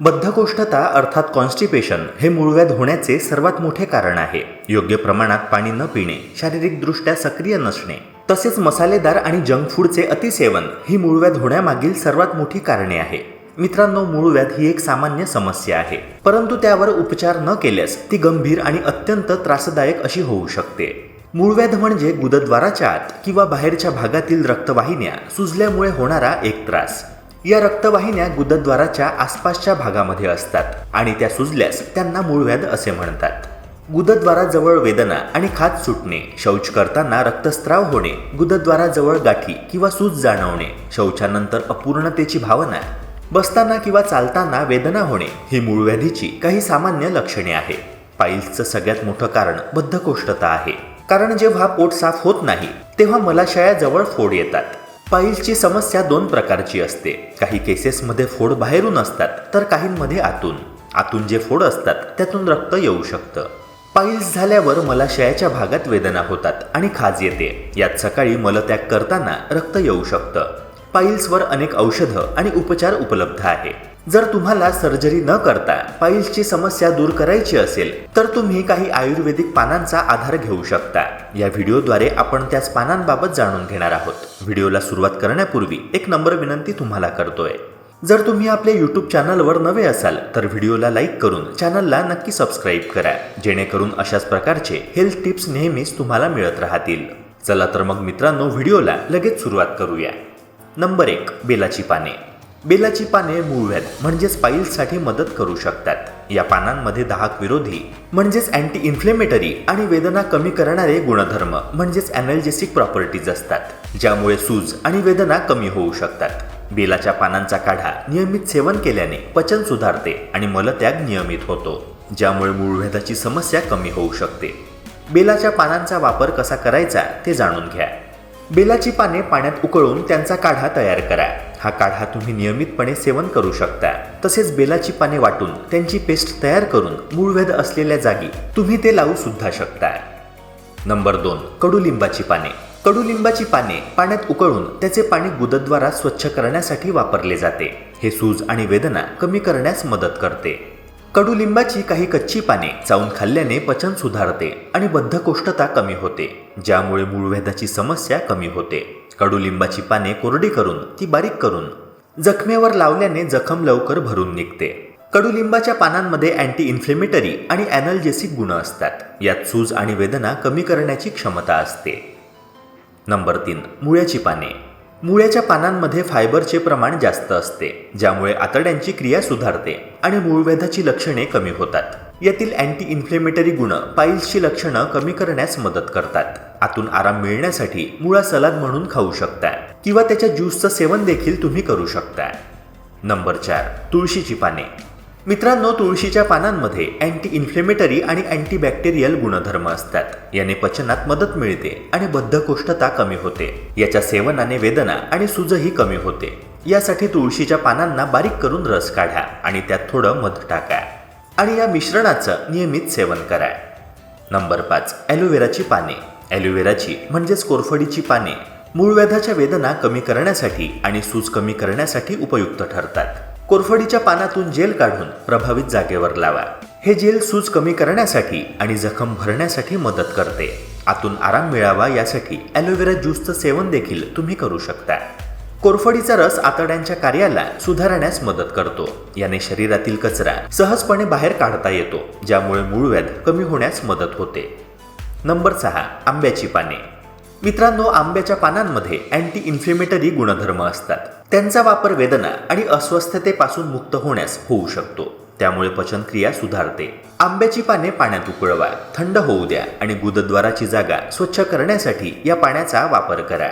बद्धकोष्ठता अर्थात कॉन्स्टिपेशन हे मूळव्याध होण्याचे सर्वात मोठे कारण आहे. योग्य प्रमाणात पाणी न पिणे शारीरिकदृष्ट्या सक्रिय नसणे तसेच मसालेदार आणि जंक फूडचे अतिसेवन ही मूळव्याध होण्यामागील सर्वात मोठी कारणे आहे. मित्रांनो मूळव्याध ही एक सामान्य समस्या आहे. परंतु त्यावर उपचार न केल्यास ती गंभीर आणि अत्यंत त्रासदायक अशी होऊ शकते. मूळव्याध म्हणजे गुदद्वाराच्या आत किंवा बाहेरच्या भागातील रक्तवाहिन्या सुजल्यामुळे होणारा एक त्रास. या रक्तवाहिन्या गुदद्वाराच्या आसपासच्या भागामध्ये असतात आणि त्या सुजल्यास त्यांना मूळव्याध असे म्हणतात. गुदद्वाराजवळ वेदना आणि खाज सुटणे शौच करताना रक्तस्त्राव होणे गुदद्वाराजवळ गाठी किंवा सूज जाणवणे शौचानंतर अपूर्णतेची भावना बसताना किंवा चालताना वेदना होणे ही मूळव्याधीची काही सामान्य लक्षणे आहे. पाईल्सचं सगळ्यात मोठं कारण बद्धकोष्ठता आहे. कारण जेव्हा पोट साफ होत नाही तेव्हा मलाशयाजवळ फोड येतात. पाईल्सची समस्या दोन प्रकारची असते. काही केसेसमध्ये फोड बाहेरून असतात तर काहींमध्ये आतून. आतून जे फोड असतात त्यातून रक्त येऊ शकतं. पाईल्स झाल्यावर मलाशयाच्या भागात वेदना होतात आणि खाज येते. यात सकाळी मलत्याग करताना रक्त येऊ शकतं. पाईल्सवर अनेक औषधं आणि उपचार उपलब्ध आहे. जर तुम्हाला सर्जरी न करता पाईल्सची समस्या दूर करायची असेल तर तुम्ही काही आयुर्वेदिक पानांचा आधार घेऊ शकता. या व्हिडिओद्वारे आपण त्याच पानांबाबत जाणून घेणार आहोत. व्हिडिओला सुरुवात करण्यापूर्वी एक नंबर विनंती तुम्हाला करतोय. जर तुम्ही आपल्या यूट्यूब चॅनलवर नवे असाल तर व्हिडिओला लाईक करून चॅनलला नक्की सबस्क्राईब करा जेणेकरून अशाच प्रकारचे हेल्थ टिप्स नेहमीच तुम्हाला मिळत राहतील. चला तर मग मित्रांनो व्हिडिओला लगेच सुरुवात करूया. नंबर एक बेलाची पाने. बेलाची पाने मूळव्याध म्हणजेच पाईल्ससाठी मदत करू शकतात. या पानांमध्ये दाहक विरोधी म्हणजेच अँटी इन्फ्लेमेटरी आणि वेदना कमी करणारे गुणधर्म म्हणजेच अनॅल्जेसिक प्रॉपर्टीज असतात ज्यामुळे सूज आणि वेदना कमी होऊ शकतात. बेलाच्या पानांचा काढा नियमित सेवन केल्याने पचन सुधारते आणि मलत्याग नियमित होतो ज्यामुळे मूळभेदाची समस्या कमी होऊ शकते. बेलाच्या पानांचा वापर कसा करायचा ते जाणून घ्या. बेलाची पाने पाण्यात उकळून त्यांचा काढा तयार करा. हा काढा तुम्ही नियमितपणे सेवन करू शकता. तसेच बेलाची पाने वाटून त्यांची पेस्ट तयार करून मूळव्याध असलेल्या जागी तुम्ही ते लावू सुद्धा शकता. नंबर दोन कडुलिंबाची पाने. कडुलिंबाची पाने पाण्यात उकळून त्याचे पाणी गुदद्वारा स्वच्छ करण्यासाठी वापरले जाते. हे सूज आणि वेदना कमी करण्यास मदत करते. कडुलिंबाची काही कच्ची पाने चावून खाल्ल्याने पचन सुधारते आणि बद्धकोष्ठता कमी होते ज्यामुळे मूळव्याधाची समस्या कमी होते. कडुलिंबाची पाने कोरडी करून ती बारीक करून जखमेवर लावल्याने जखम लवकर भरून निघते. कडुलिंबाच्या पानांमध्ये अँटी इन्फ्लेमेटरी आणि ॲनल्जेसिक गुण असतात. यात सूज आणि वेदना कमी करण्याची क्षमता असते. नंबर तीन मुळ्याची पाने. मुळ्याच्या पानांमध्ये फायबरचे प्रमाण जास्त असते ज्यामुळे आतड्यांची क्रिया सुधारते आणि मूळव्याधाची लक्षणे कमी होतात. यातील अँटी इन्फ्लेमेटरी गुण पाईल्सची लक्षणं कमी करण्यास मदत करतात. आतून आराम मिळण्यासाठी मुळा सलाद म्हणून खाऊ शकता किंवा त्याच्या ज्यूसचं सेवन देखील तुम्ही करू शकता. नंबर चार तुळशीची पाने. मित्रांनो तुळशीच्या पानांमध्ये अँटी इन्फ्लेमेटरी आणि अँटीबॅक्टेरियल गुणधर्म असतात. याने पचनात मदत मिळते आणि बद्धकोष्ठता कमी होते. याच्या सेवनाने वेदना आणि सूजही कमी होते. यासाठी तुळशीच्या पानांना बारीक करून रस काढा आणि त्यात थोडं मध टाका. आणि या मिश्रणाचं नियमित सेवन करा. नंबर पाच ॲलोवेराची पाने. ॲलोवेराची म्हणजेच कोरफडीची पाने मूळव्याधाच्या वेदना कमी करण्यासाठी आणि सूज कमी करण्यासाठी उपयुक्त ठरतात. कोरफडीच्या पानातून जेल काढून प्रभावित जागेवर लावा. हे जेल सूज कमी करण्यासाठी आणि जखम भरण्यासाठी मदत करते. आतून आराम मिळावा यासाठी ॲलोवेरा ज्यूसचं सेवन देखील तुम्ही करू शकता. कोरफडीचा रस आतड्यांच्या कार्याला सुधारण्यास मदत करतो. याने शरीरातील कचरा सहजपणे बाहेर काढता येतो ज्यामुळे मूळव्याध कमी होण्यास मदत होते. नंबर सहा आंब्याची पाने. मित्रांनो आंब्याच्या पानांमध्ये अँटी इन्फ्लेमेटरी गुणधर्म असतात. त्यांचा वापर वेदना आणि अस्वस्थतेपासून मुक्त होण्यास होऊ शकतो. त्यामुळे पचनक्रिया सुधारते. आंब्याची पाने पाण्यात उकळवा थंड होऊ द्या आणि गुदद्वाराची जागा स्वच्छ करण्यासाठी या पाण्याचा वापर करा.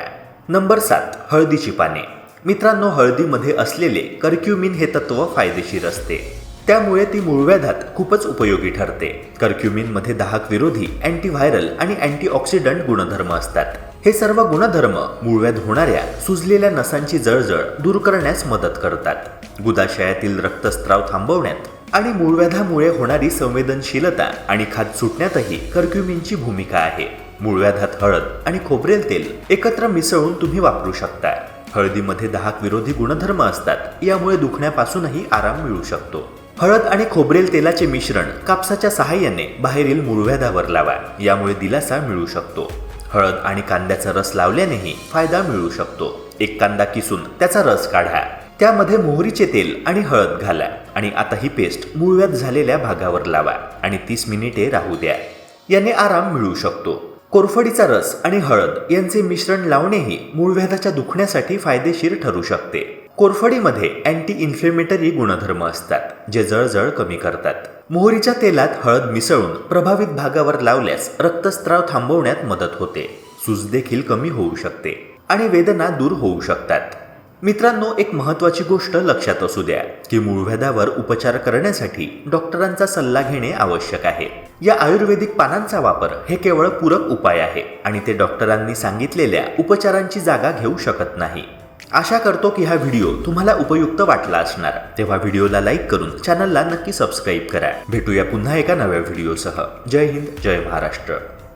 नंबर सात हळदीची पाने. मित्रांनो हळदीमध्ये असलेले कर्क्युमिन हे तत्व फायदेशीर असते. त्यामुळे ती मूळव्याधात खूपच उपयोगी ठरते. कर्क्युमिनमध्ये दाहक विरोधी अँटीव्हायरल आणि अँटीऑक्सिडंट गुणधर्म असतात. हे सर्व गुणधर्म मूळव्याध होणाऱ्या सुजलेल्या नसांची जळजळ दूर करण्यास मदत करतात. गुदाशयातील रक्तस्त्राव थांबवण्यात आणि मूळव्याधामुळे होणारी संवेदनशीलता आणि खाद सुटण्यातही कर्क्युमिनची भूमिका आहे. मूळव्याधात हळद आणि खोबरेल तेल एकत्र मिसळून तुम्ही वापरू शकता. हळदीमध्ये दाहक विरोधी गुणधर्म असतात. यामुळे दुखण्यापासूनही आराम मिळू शकतो. हळद आणि खोबरेल तेलाचे मिश्रण कापसाच्या सहाय्याने बाहेरील मूळव्याधावर लावा. यामुळे दिलासा मिळू शकतो. हळद आणि कांद्याचा रस लावल्यानेही फायदा मिळू शकतो. एक कांदा किसून त्याचा रस काढा. त्यामध्ये मोहरीचे तेल आणि हळद घाला आणि आता ही पेस्ट मूळव्याध झालेल्या भागावर लावा आणि तीस मिनिटे राहू द्या. याने आराम मिळू शकतो. कोरफडीचा रस आणि हळद यांचे मिश्रण लावणेही मूळव्याधाच्या दुखण्यासाठी फायदेशीर ठरू शकते. कोरफडीमध्ये अँटी इन्फ्लेमेटरी गुणधर्म असतात जे जळजळ कमी करतात. मोहरीच्या तेलात हळद मिसळून प्रभावित भागावर लावल्यास रक्तस्त्राव थांबवण्यात मदत होते. सूज देखील कमी होऊ शकते आणि वेदना दूर होऊ शकतात. मित्रांनो एक महत्वाची गोष्ट लक्षात असू द्या की मूळव्याधावर उपचार करण्यासाठी डॉक्टरांचा सल्ला घेणे आवश्यक आहे. या आयुर्वेदिक पानांचा वापर हे केवळ पूरक उपाय आहे आणि ते डॉक्टरांनी सांगितलेल्या उपचारांची जागा घेऊ शकत नाही. आशा करतो की हा व्हिडिओ तुम्हाला उपयुक्त वाटला असणार. तेव्हा व्हिडिओला लाईक करून चॅनलला नक्की सबस्क्राईब करा. भेटूया पुन्हा एका नव्या व्हिडिओसह. जय हिंद जय महाराष्ट्र.